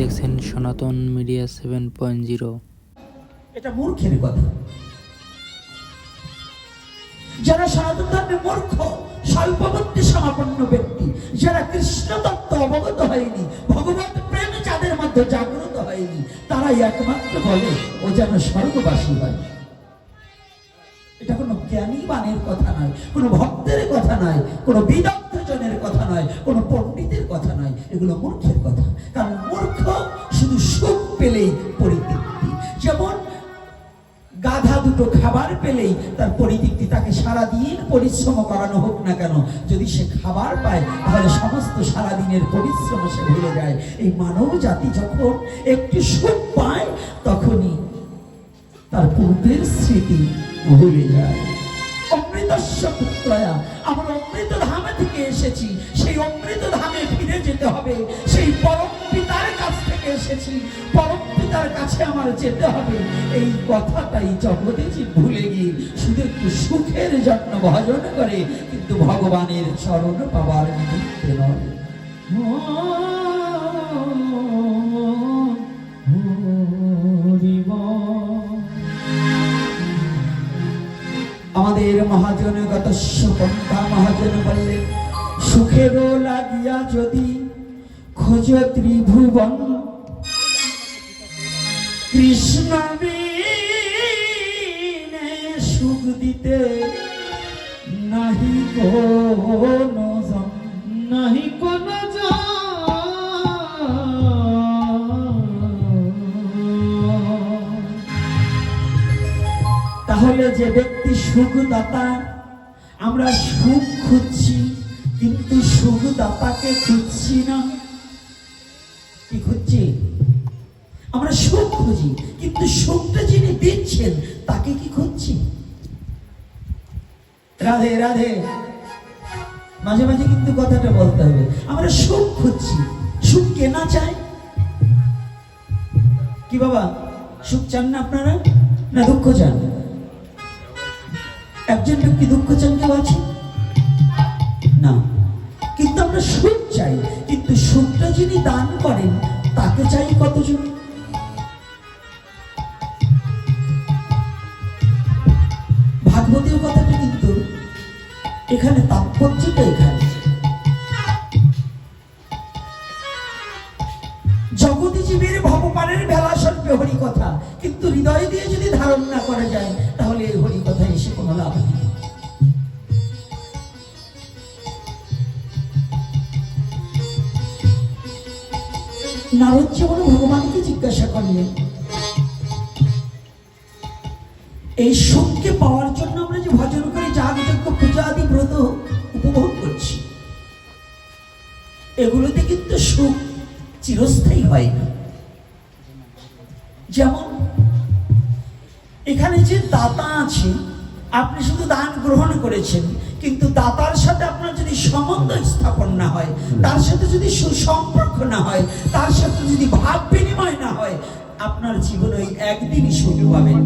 দেখছেন সনাতন media seven point zero. এটা মূর্খের কথা। যারা সনাতন ধর্মে মূর্খ, স্বল্পবর্তী সমাপন্ন ব্যক্তি, যারা কৃষ্ণ তত্ত্ব অবগত হয়নি, ভগবত প্রেম যাদের মধ্যে জাগ্রত হয়নি, তারাই একমাত্র বলে ও যেন স্বর্গবাসী হয়। এটা কোনো জ্ঞানী বানের কথা নয়, কোনো ভক্তের কথা নয়, কোনো বিদগ্ধ জনের কথা নয়, কোনো পণ্ডিতের কথা নয়, এগুলো মূর্খের কথা। পেলেই পরিতৃপ্তি। যেমন গাধা দুটো খাবার পেলেই তার পরিতৃপ্তি, তাকে সারাদিন পরিশ্রম করানো হোক না কেন, যদি সে খাবার পায়, তাহলে সমস্ত সারাদিনের পরিশ্রম সে ভুলে যায়। এই মানব জাতি যখন একটু সুখ পায়, তখনই তার পূর্বের স্মৃতি ভুলে যায়। অমৃতস্ব পুত্রয়া, আমরা অমৃত ধামে থেকে এসেছি, সেই অমৃত ধামে ফিরে যেতে হবে। থেকে এসেছি। পরম পিতার কাছে আমার যেতে হবে। এই কথাটাই জগতেজি ভুলে গিয়ে শুধু একটু সুখের জন্য ভজন করে, কিন্তু ভগবানের চরণ পাওয়ার নিমিত্তে নয়। আমাদের মহাজনগত পন্থা মহাজন বললেন, সুখেরও লাগিয়া যদি খোঁজ ত্রিভুবন কৃষ্ণ সুখ দিতে নাহি কোনো নাহি কোনো তাহলে যে ব্যক্তি সুখদাতা, আমরা সুখ খুঁজছি, কিন্তু সুখদাতাকে খুঁজছি না। কি খুঁজছি? সুখ খুঁজি কিন্তু সুখটা যিনি দিচ্ছেন, তাকে কি খুঁজছি? রাধে রাধে। মাঝে মাঝে কিন্তু কথাটা বলতে হবে। আমরা সুখ খুঁজছি। সুখ কেনা চাই? কি বাবা, সুখ চান না আপনারা? না দুঃখ চান? একজন ব্যক্তি দুঃখ চান কেউ আছে? না। কিন্তু আমরা সুখ চাই। কিন্তু সুখটা যিনি দান করেন, তাকে চাই কতজন? এখানে তাৎপর্যটা এখানে। জগতি ভগবানের বেলা সর্বে হরি কথা কিন্তু হৃদয় দিয়ে যদি ধারণ না করা যায়, তাহলে এই হরি কথা এসে কোনো লাভ নেই। নারদ যেমন ভগবানকে জিজ্ঞাসা করলেন, এই সুখকে পাওয়ার যাগযজ্ঞ পূজা আদি ব্রত উপভোগ করছি। এগুলোতে কিন্তু সুখ চিরস্থায়ী হয় না। যেমন, এখানে যে দাতা আছে, আপনি শুধু দান গ্রহণ করেছেন, কিন্তু দাতার সাথে আপনার যদি সম্বন্ধ স্থাপন না হয়, তার সাথে যদি সুসম্পর্ক না হয়, তার সাথে যদি ভাব বিনিময় না হয়, আপনার জীবনে ওই একদিনই সুখ পাবেন।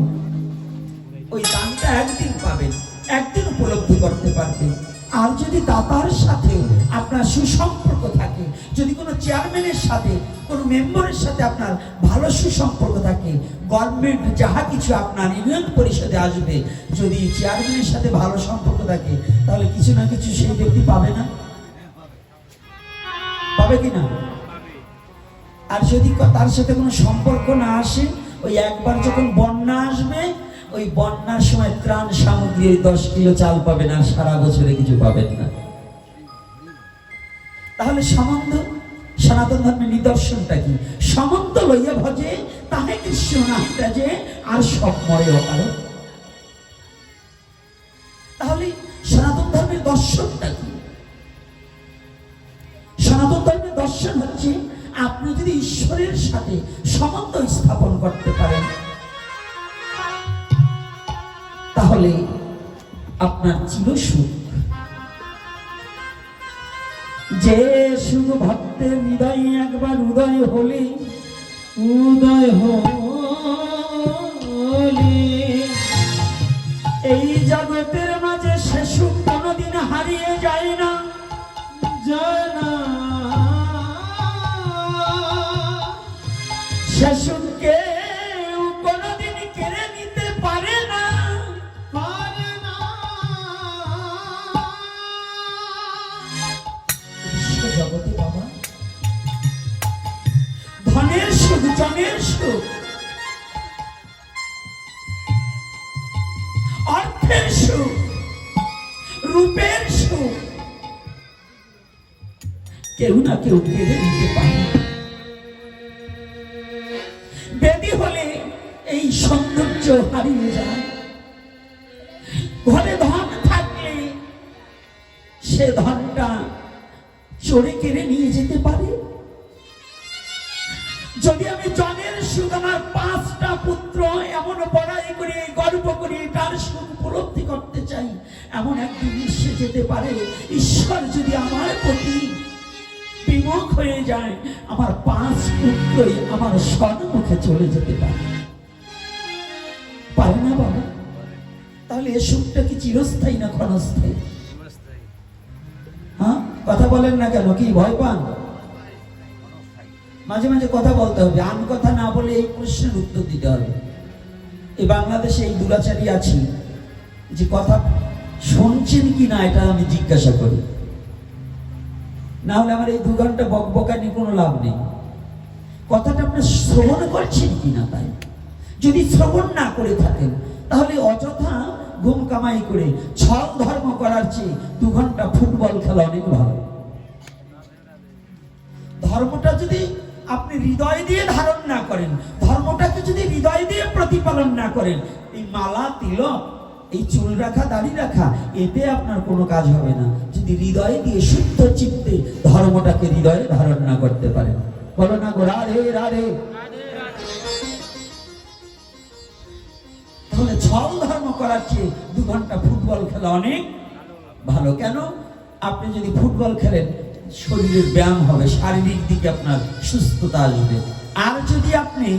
ওই দানটা একদিন পাবেন। একদিন উপলব্ধি করতে পারবেন আর যদি দাতার সাথে আপনার সুসম্পর্ক থাকে যদি কোনো চেয়ারম্যানের সাথে কোনো মেম্বারের সাথে আপনার ভালো সুসম্পর্ক থাকে গভর্নমেন্ট যাহা কিছু আপনার ইউনিয়ন পরিষদে আসবে যদি চেয়ারম্যানের সাথে ভালো সম্পর্ক থাকে তাহলে কিছু না কিছু সেই ব্যক্তি পাবে না? পাবে কি না? আর যদি তার সাথে কোনো সম্পর্ক না আসে ওই একবার যখন বন্যা আসবে ওই বন্যার সময় ত্রাণ সামগ্রী দশ কিলো চাল পাবেন আর সারা বছরে কিছু পাবেন না। তাহলে সম্বন্ধ সনাতন ধর্মের নিদর্শনটা কি? সম্বন্ধ লইয়া ভজে, তাহে কৃষ্ণ যে আর সব মরে অকাল তাহলে সনাতন ধর্মের দর্শনটা কি? সনাতন ধর্মের দর্শন হচ্ছে, আপনি যদি ঈশ্বরের সাথে সমন্ত স্থাপন করতে পারেন তাহলে আপনার চির সুখ। যে শুধু ভক্তের হৃদয় একবার উদয় হলে উদয় হলে। এই জগতের মাঝে সে সুখ কোনোদিন হারিয়ে যায় না। যায় রূপের কেউ না কেউ কেড়ে নিতে পারে। বেদি হলে এই সৌন্দর্য হারিয়ে যায়। ঘরে ধন থাকলে সে ধনটা চোরে কেড়ে নিয়ে যেতে পারে। যদি আমি জনের সুখ আমার পাঁচটা পুত্র এমন বড়াই করে গর্ব করে তার সুখ উপলব্ধি করতে চাই। এমন একদিন এসে যেতে পারে। ঈশ্বর যদি আমার প্রতি বিমুখ হয়ে যায় আমার পাঁচ পুত্রই আমার সম্মুখে চলে যেতে পারে। পারে না বাবা? তাহলে এ সুখটা কি চিরস্থায়ী না ক্ষণস্থায়ী? হ্যাঁ? কথা বলেন না কেন? কি ভয় পান? মাঝে মাঝে কথা বলতে হবে। আন কথা না বলে এই প্রশ্নের উত্তর দিতে হবে। এই বাংলাদেশে এই দুরাচারী আছি যে কথা শুনছেন কি না এটা আমি জিজ্ঞাসা করি। না হলে আমার এই দু ঘণ্টা বকবকানি কোনো লাভ নেই। কথাটা আপনি শ্রবণ করছেন কি না তাই? যদি শ্রবণ না করে থাকেন, তাহলে অযথা ঘুম কামাই করে ছল ধর্ম করার চেয়ে দু ঘণ্টা ফুটবল খেলা অনেক ভালো। ধর্মটা যদি আপনি হৃদয় দিয়ে ধারণ না করেন, ধর্মটাকে যদি হৃদয় দিয়ে প্রতিপালন না করেন, এই মালা, তিলক, এই চুল রাখা, দাড়ি রাখা, এতে আপনার কোনো কাজ হবে না। যদি হৃদয় দিয়ে শুদ্ধ চিত্তে ধর্মটাকে হৃদয়ে ধারণ না করতে পারেন। বলো না গো, রাধে রাধে। তাহলে ছল ধর্ম করার চেয়ে দু ঘণ্টা ফুটবল খেলা অনেক ভালো। কেন? আপনি যদি ফুটবল খেলেন শরীরের ব্যায়াম হবে শারীরিক দিকে আপনার সুস্থতা আসবে। আর যদি আপনি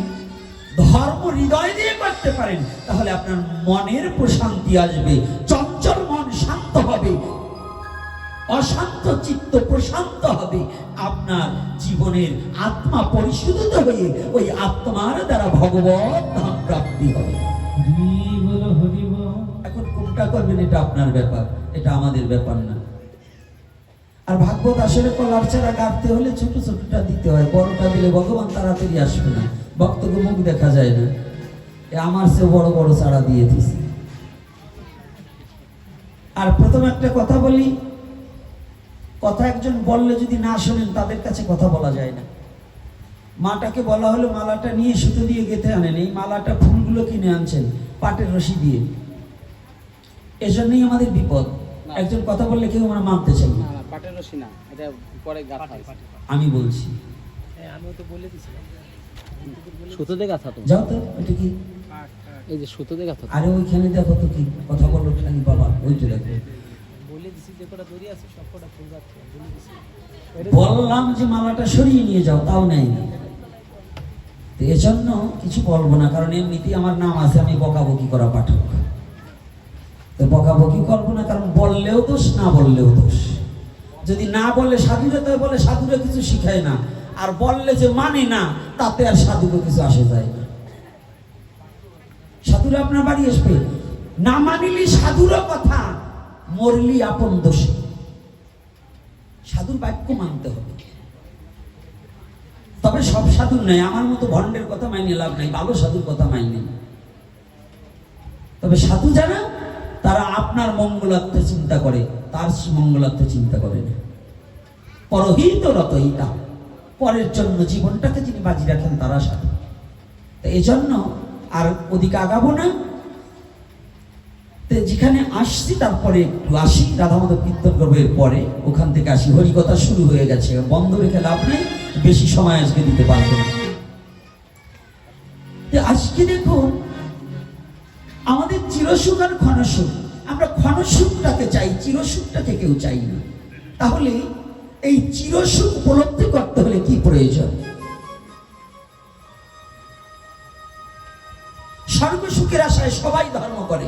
ধর্ম হৃদয় দিয়ে করতে পারেন তাহলে আপনার মনের প্রশান্তি আসবে চঞ্চল মন শান্ত হবে অশান্ত চিত্ত প্রশান্ত হবে আপনার জীবনের আত্মা পরিশোধিত হয়ে ওই আত্মার দ্বারা ভগবত ধাম প্রাপ্তি হবে। এখন কোনটা করবেন এটা আপনার ব্যাপার এটা আমাদের ব্যাপার না। আর ভাগবত আসলে কলার চারা কাটতে হলে ছোট ছোটটা দিতে হয় বড়টা দিলে ভগবান তাড়াতাড়ি আসবে না ভক্তকে মুখ দেখা যায় না। এ আমার সে বড় বড় চারা দিয়ে দিছে। আর প্রথম একটা কথা বলি কথা একজন বললে যদি না শোনেন তাদের কাছে কথা বলা যায় না। মাটাকে বলা হলো মালাটা নিয়ে সুতো দিয়ে গেঁথে আনেন এই মালাটা ফুলগুলো কিনে আনছেন পাটের রশি দিয়ে। এজন্যই আমাদের বিপদ। একজন কথা বললে কেউ আমরা মানতে চাই না পাটের রশি না এটা পরে গাঁথা আমি বলছি। আমিও তো বলে দিছিলাম। সুতো গাঁথা তো। যাও তো এটা কি? এই যে সুতো গাঁথা আরে ওইখানে দেখো তো কি কথা বলো খালি বাবা ওইটা দেখো। বলে দিছি যে কটা দড়ি আছে সব কটা ফুল যাচ্ছে বলে দিছি। বললাম যে মালাটা সরিয়ে নিয়ে যাও তাও নেই। না তো এজন্য কিছু বলব না কারণ এমনিতেই আমার নাম আছে আমি বকাবকি করা পাঠক। তো বকাবকি করব না কারণ বললেও দোষ না বললেও দোষ। যদি না বললে সাধুরা বলে, সাধুরা কিছু শিখায় না। আর বললে যে মানে না, তাতে আর সাধুকে কিছু আসে যায় না। সাধুরা আপনার বাড়ি আসবে। না মানিলি সাধুরও কথা, মরলি আপন দোষে। সাধুর বাক্য মানতে হবে। তবে সব সাধুর নাই আমার মতো ভণ্ডের কথা মাইনে লাভ নাই, ভালো সাধুর কথা মাইনে তবে সাধু যারা, তারা আপনার মঙ্গলার্থে চিন্তা করে। তার মঙ্গলার্থে চিন্তা করেন। পরহিত রত ইতা পরের জন্য জীবনটাকে যিনি বাজি রাখেন তারা সাধু। তো জন্য আর ওদিকে আগাবো না। যেখানে আসছি তারপরে একটু আসি রাধা মাধব কীর্তন করব পরে ওখান থেকে আসি। হরিকথা শুরু হয়ে গেছে, বন্ধ রেখে লাভ নেই, বেশি সময় আজকে দিতে পারব আজকে দেখুন, আমাদের চিরসুখ আর আমরা ক্ষণসুখটাকে চাই, চিরসুখটাকে কেউ চাই না। তাহলে এই চিরসুখ উপলব্ধি করতে হলে কি প্রয়োজন? সর্বসুখের আশায় সবাই ধর্ম করে।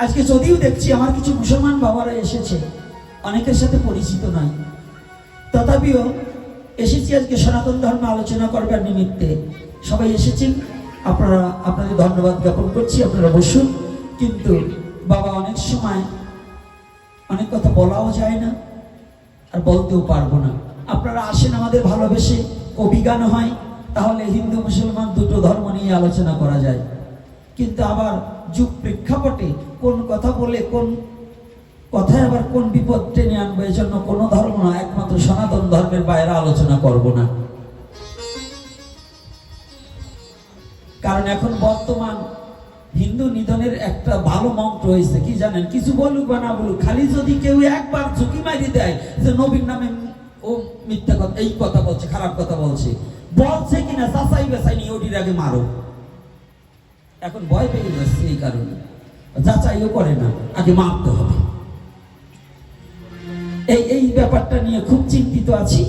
আজকে যদিও দেখছি আমার কিছু মুসলমান বাবারা এসেছে, অনেকের সাথে পরিচিত নয়। তথাপিও এসেছি আজকে সনাতন ধর্ম আলোচনা করবার নিমিত্তে। সবাই এসেছেন? আপনারা আপনাদের ধন্যবাদ জ্ঞাপন করছি, আপনারা বসুন। কিন্তু বাবা অনেক সময় অনেক কথা বলাও যায় না, আর বলতেও পারব না। আপনারা আসেন আমাদের ভালোবেসে অভিজ্ঞান হয়, তাহলে হিন্দু মুসলমান দুটো ধর্ম নিয়ে আলোচনা করা যায়। কিন্তু আবার যুগ প্রেক্ষাপটে কোন কথা বলে, কোন কথায় আবার কোন বিপদ টেনে আনবে এই জন্য কোনো ধর্ম না একমাত্র সনাতন ধর্মের বাইরে আলোচনা করব না। কারণ এখন বর্তমান হিন্দু নিধনের একটা ভালো মন্ত্র হয়েছে, কি জানেন? কিছু বলুক বা না বলুক, খালি যদি কেউ একবার ঝুঁকি মারি দেয়, যে নবীর নামে ও মিথ্যা কথা, এই কথা বলছে, খারাপ কথা বলছে বলছে কিনা চাচাই বেচাই নিয়ে ওটির আগে মারো। এখন ভয় পেয়ে যাচ্ছে এই কারণে। যাচাইও করে না, আগে মারতে হবে। এই এই ব্যাপারটা নিয়ে খুব চিন্তিত আছি।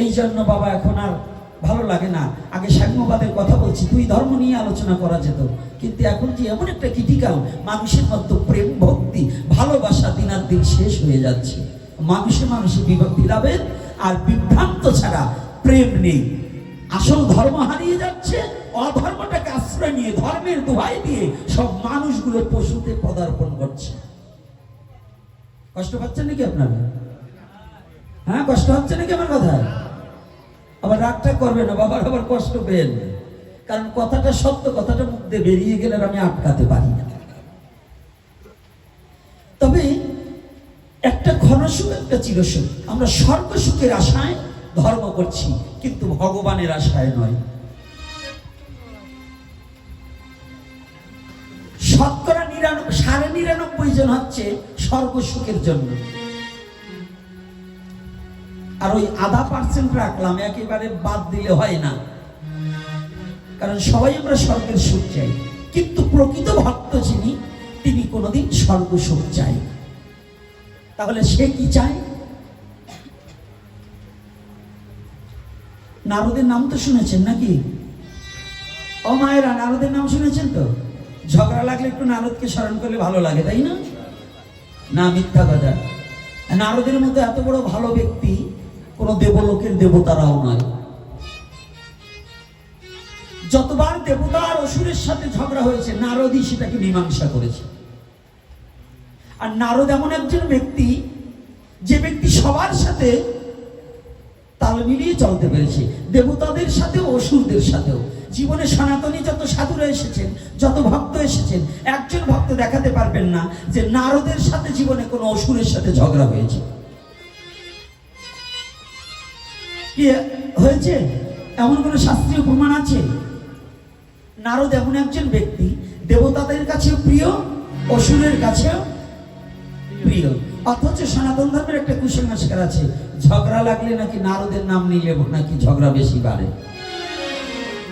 এই জন্য বাবা এখন আর ভালো লাগে না। আগে সাম্যবাদের কথা বলছি, দুই ধর্ম নিয়ে আলোচনা করা যেত। কিন্তু এখন যে এমন একটা ক্রিটিক্যাল মানুষের মধ্যে প্রেম ভক্তি, ভালোবাসা দিনার দিন শেষ হয়ে যাচ্ছে। মানুষে মানুষে বিভা- ভেদাভেদ আর বিভ্রান্ত ছাড়া প্রেম নেই। আসল ধর্ম হারিয়ে যাচ্ছে, অধর্মটাকে আশ্রয় নিয়ে, ধর্মের দোহাই দিয়ে সব মানুষগুলো পশুতে পদার্পণ করছে। কষ্ট পাচ্ছেন নাকি আপনারা? হ্যাঁ কষ্ট হচ্ছে নাকি আমার কথা আবার রাগটা করবে না, বাবার আবার কষ্ট পেয়ে। কারণ কথাটা সত্য, কথাটা মুখ দিয়ে বেরিয়ে গেলে আমি আটকাতে পারি না। তবে একটা ঘনসুখ, একটা চিরসুখ। আমরা স্বর্গ সুখের আশায় ধর্ম করছি, কিন্তু ভগবানের আশায় নয়। শতকরা নিরানব্বই, সাড়ে নিরানব্বই জন হচ্ছে স্বর্গ সুখের জন্য। আর ওই আধা পার্সেন্ট রাখলাম, একেবারে বাদ দিলে হয় না। কারণ সবাই আমরা স্বর্গের সুখ চাই। কিন্তু প্রকৃত ভক্ত যিনি, তিনি কোনোদিন স্বর্গ সুখ চাই তাহলে সে কি চায়? নারদের নাম তো শুনেছেন নাকি? ও মায়েরা, নারদের নাম শুনেছেন তো? ঝগড়া লাগলে একটু নারদকে স্মরণ করলে ভালো লাগে, তাই না? না মিথ্যা কথা। নারদের মধ্যে এত বড় ভালো ব্যক্তি কোন দেবলোকের দেবতারাও নয়। যতবার দেবতা আর অসুরের সাথে ঝগড়া হয়েছে, নারদই সেটাকে মীমাংসা করেছে। আর নারদ এমন একজন ব্যক্তি, যে ব্যক্তি সবার সাথে তাল মিলিয়ে চলতে পেরেছে। দেবতাদের সাথেও, অসুরদের সাথেও। জীবনে সনাতনী যত সাধুরা এসেছেন, যত ভক্ত এসেছেন, একজন ভক্ত দেখাতে পারবেন না যে নারদের সাথে জীবনে কোনো অসুরের সাথে ঝগড়া হয়েছে। হয়েছে? এমন কোনো শাস্ত্রীয় প্রমাণ আছে? নারদ এমন একজন ব্যক্তি, দেবতাদের কাছেও প্রিয়, অসুরের কাছেও প্রিয়। অথচ সনাতন ধর্মের একটা কুসংস্কার আছে, ঝগড়া লাগলে নাকি নারদের নাম নিলে নাকি ঝগড়া বেশি বাড়ে?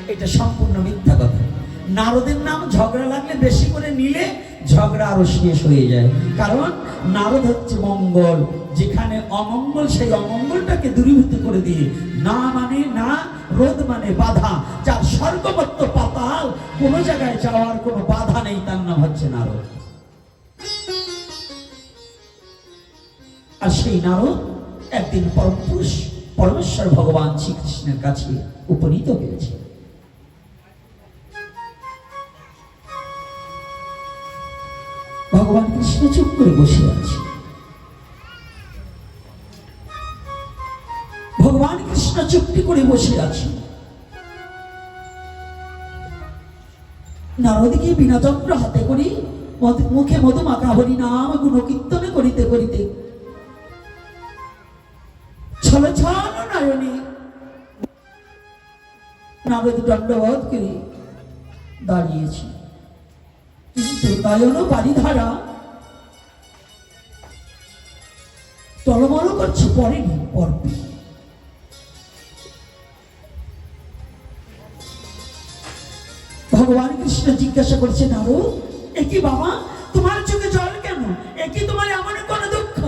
এটা সম্পূর্ণ মিথ্যা কথা। নারদের নাম ঝগড়া লাগলে বেশি করে নিলে ঝগড়া আরও শেষ হয়ে যায়। কারণ নারদ হচ্ছে মঙ্গল যেখানে অমঙ্গল, সেই অমঙ্গলটাকে দূরীভূত করে দিয়ে না মানে না রোদ মানে বাধা। যার স্বর্গবত্ত পাতাল, কোনো জায়গায় যাওয়ার কোনো বাধা নেই, তার নাম হচ্ছে নারদ। আর সেই নারদ একদিন পরম পুরুষ পরমেশ্বর ভগবান শ্রীকৃষ্ণের কাছে উপনীত হয়েছে। ভগবান কৃষ্ণ চুপ করে বসে আছে। চুপটি করে বসে আছে? নারদকে বিনাচন্দ্র হাতে করি মুখে মধু মাখা হরি নাম গুণ কীর্তনে করিতে করিতে। ছল ছল নয়নে নারদ দণ্ডবোধ করে দাঁড়িয়েছি। কিন্তু নয়ন করছে পরেনি পরবে। ভগবান কৃষ্ণ জিজ্ঞাসা করছে নারদ একই বাবা? তোমার চোখে জল কেন? একই তোমার এমন কোন দুঃখ?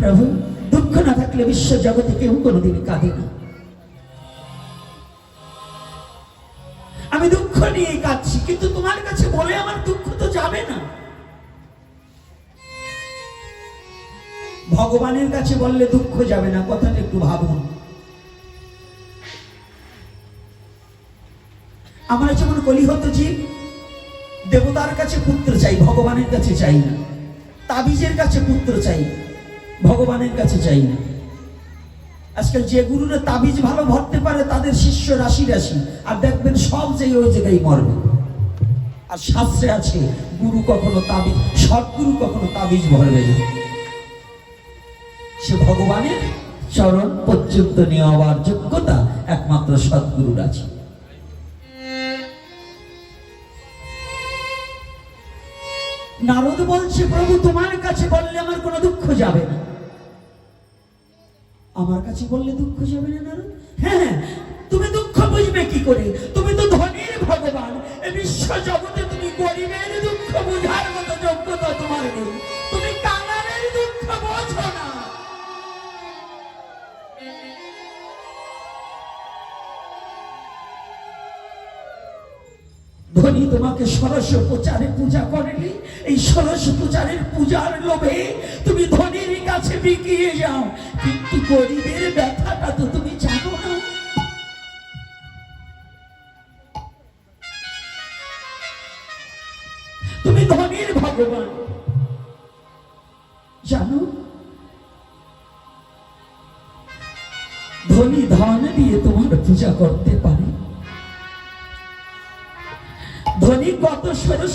প্রভু, দুঃখ না থাকলে বিশ্ব জগতে কেউ কোনোদিন কাঁদে না। আমি দুঃখ নিয়ে কাঁদছি, কিন্তু তোমার কাছে বলে আমার দুঃখ তো যাবে না। ভগবানের কাছে বললে দুঃখ যাবে না, কথাটা একটু ভাবুন। আমরা যেমন কলিহত জীব, দেবতার কাছে পুত্র চাই, ভগবানের কাছে চাই না। তাবিজের কাছে পুত্র চাই ভগবানের কাছে চাই না। আজকাল যে গুরুরা তাবিজ ভালো ভরতে পারে, তাদের শিষ্য রাশি রাশি। আর দেখবেন সব যে ওই জায়গায় মরবে। আর শাস্ত্রে আছে, গুরু কখনো তাবিজ সৎগুরু কখনো তাবিজ ভরবে না। সে ভগবানের চরণ পর্যন্ত নেওয়ার যোগ্যতা একমাত্র সৎগুরুর আছে। নারদ বলছে, প্রভু, তোমার কাছে বললে আমার কোনো দুঃখ যাবে না। আমার কাছে বললে দুঃখ যাবে না নারদ? হ্যাঁ হ্যাঁ। তুমি দুঃখ বুঝবে কি করে? তুমি তো ধনীর ভগবান। এ বিশ্ব জগতে তুমি গরিবের দুঃখ বুঝার মতো যোগ্যতা তোমার নেই। তুমি কাঙালের দুঃখ বোঝো না। ধনী তোমাকে ষোলশ প্রচারে পূজা করেনি। এই ষোলশ প্রচারের পূজার লোভে তুমি ধনীর কাছে বিকিয়ে যাও। কিন্তু গরিবের ব্যথাটা তো তুমি জানো।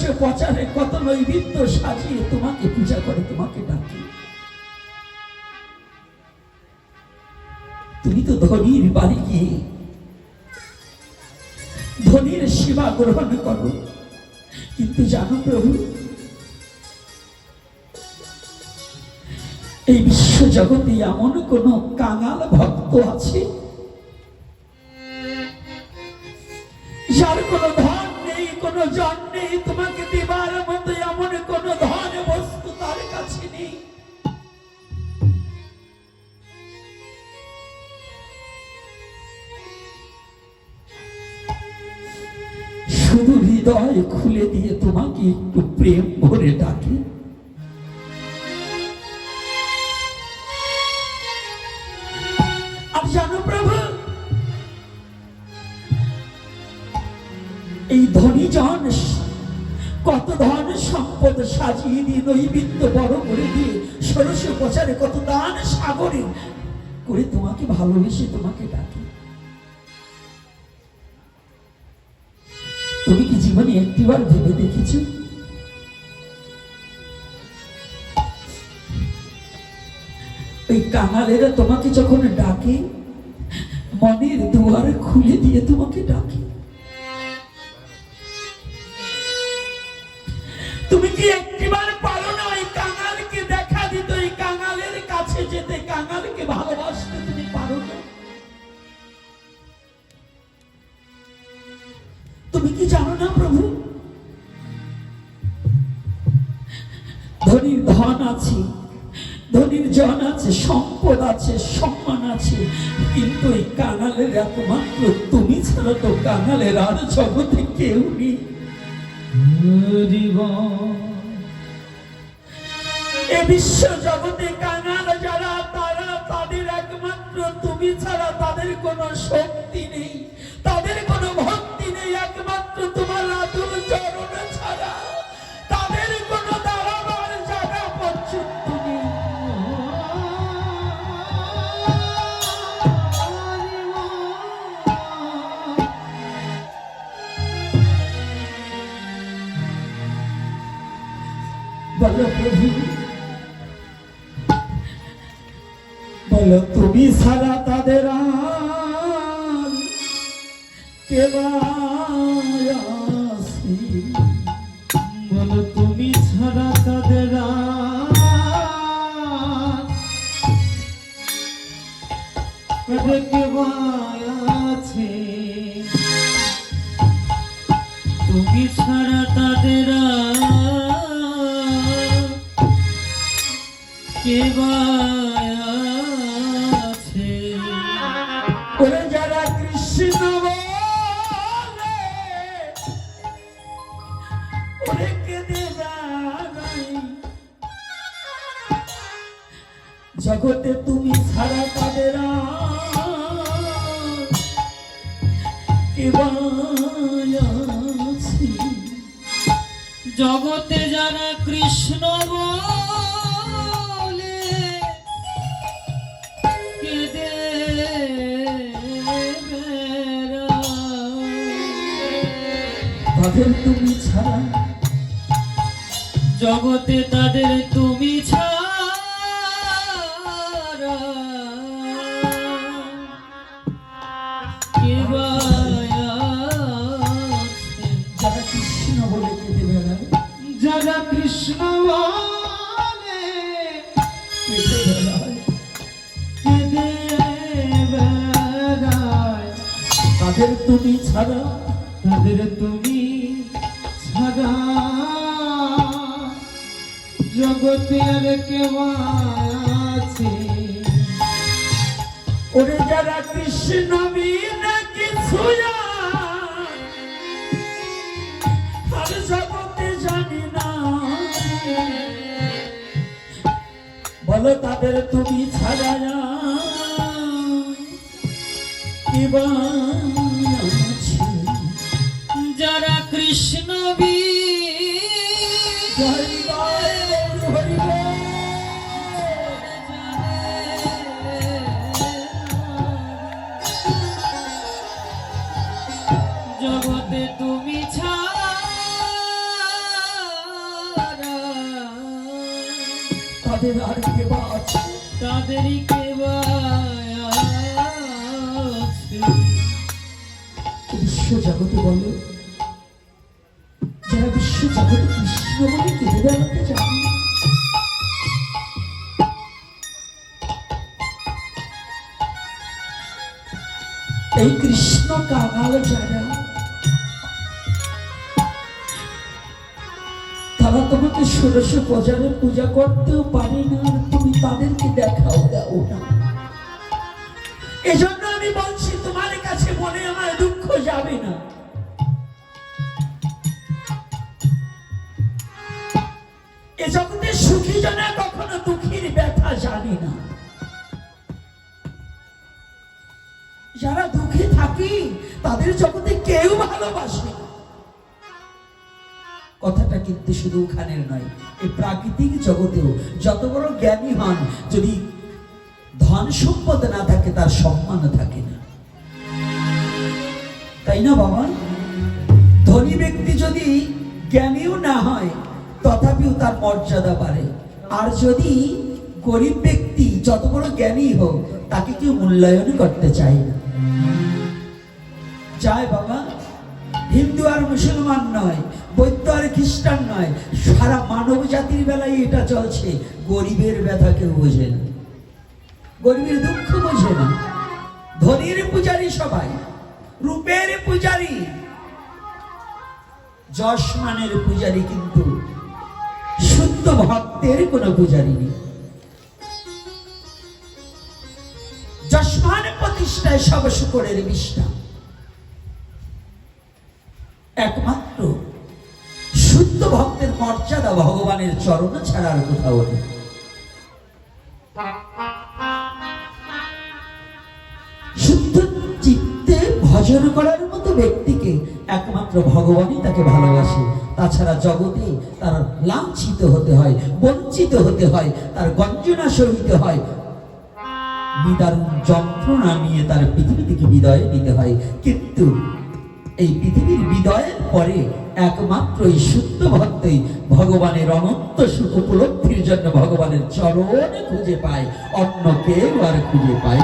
ষোড়শে পচারে কত নৈবিদ্য সাজিয়ে তোমাকে পূজা করে, তোমাকে ডাকে। তুমি তো ধনীর বাড়ি গিয়ে ধনীর সেবা গ্রহণ করো। কিন্তু জানো প্রভু, এই বিশ্ব জগতে এমন কোন কাঙাল ভক্ত আছে যার কোনো ধন নেই, কোনো জন নেই তোমাকে তোমাকে একটু প্রেম ভরে ডাকে। এই ধনী জন কত ধন সম্পদ সাজিয়ে দিয়ে নৈবিত্য বড় করে দিয়ে ষোড়শ প্রচারে কত দান সাগরে করে তোমাকে ভালোবেসে তোমাকে ডাকে। জীবনে একটিবার ভেবে দেখেছি। ওই কাঙালেরা তোমাকে যখন ডাকে, মনের দুয়ার খুলে দিয়ে তোমাকে ডাকে। তুমি কি একটিবার কি জানো না প্রভু? ধনীর ধন আছে, ধনীর জন আছে, সম্পদ আছে, সম্মান আছে, কিন্তু এই কাঙালের একমাত্র তুমি ছাড়া তো কাঙালের আর জগতে কেউ নেই। এ বিশ্ব জগতে কাঙাল যারা, তারা তাদের একমাত্র তুমি ছাড়া তাদের কোনো শক্তি নেই, তাদের কোনো চরণ ছাড়া তাদের কোনো দাঁড়াবার জায়গা পর্যন্ত নেই। তুমি ছাড়া তাদের আর কে জগতে তুমি ছাড়া তাদের জগতে যারা কৃষ্ণ বলে, কেদে তাদের তুমি ছাড়া, জগতে তাদের তুমি ছাড়া তাদের তুমি ছাড়া তাদের তুমি ছাড়া। জগতে আর কেউ আছে। ওরে যারা কৃষ্ণ বিনা কিছু জগতে জানি না। বলো তাদের তুমি ছাড়া কি বা তোমাকে ষোড়শ পূজা করতেও পারে না তুমি তাদেরকে দেখাও দাও না। এজন্য আমি বলছি, তোমার কাছে মনে আমার দুঃখ যাবে না। এ জগতে সুখী জনা কখনো দুঃখীর ব্যথা জানে না। যারা দুঃখে থাকি, তাদের জগতে কেউ ভালোবাসে কথাটা কিন্তু শুধু ওখানের নয়, এই প্রাকৃতিক জগতেও যত বড় জ্ঞানী হন, যদি ধন সম্পদ না থাকে, তার সম্মান থাকে না। তাই না বাবা? ধনী ব্যক্তি যদি জ্ঞানীও না হয়, তথাপিও তার মর্যাদা বাড়ে। আর যদি গরিব ব্যক্তি যত বড় জ্ঞানী হোক, তাকে কেউ মূল্যায়ন করতে চায় না। চায় বাবা হিন্দু আর মুসলমান নয়, বৌদ্ধ আর খ্রিস্টান নয়, সারা মানব জাতির বেলায় এটা চলছে। গরিবের ব্যথা কেউ বোঝে না। গরিবের দুঃখ বোঝে না। ধনীর পূজারি সবাই, রূপের পূজারি। যশমানের পূজারি কিন্তু শুদ্ধ ভক্তের কোনো পূজারি নেই। যশমান প্রতিষ্ঠায় সব শুকরের বিশ্রাম একমাত্র শুদ্ধ ভক্তের মর্যাদা ভগবানের চরণ ছাড়া আর কোথাও নেই। শুদ্ধ চিত্তে ভজন করার মতো ব্যক্তিকে একমাত্র ভগবানই তাকে ভালোবাসে। তাছাড়া জগতে তার লাঞ্ছিত হতে হয়, বঞ্চিত হতে হয়, তার গঞ্জনা সহিতে হয়। নিদারুণ যন্ত্রণা নিয়ে তার পৃথিবী থেকে বিদায় নিতে হয়। কিন্তু এই পৃথিবীর বিদয়ের পরে একমাত্র এই শুদ্ধ ভক্তই ভগবানের অনন্ত সুখ উপলব্ধির জন্য ভগবানের চরণে খুঁজে পায়, অন্য কেউ আর খুঁজে পায়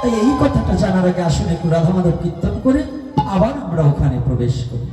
তাই এই কথাটা জানার আগে আসলে একটু রাধা মাধব কীর্তন করে আবার আমরা ওখানে প্রবেশ করি।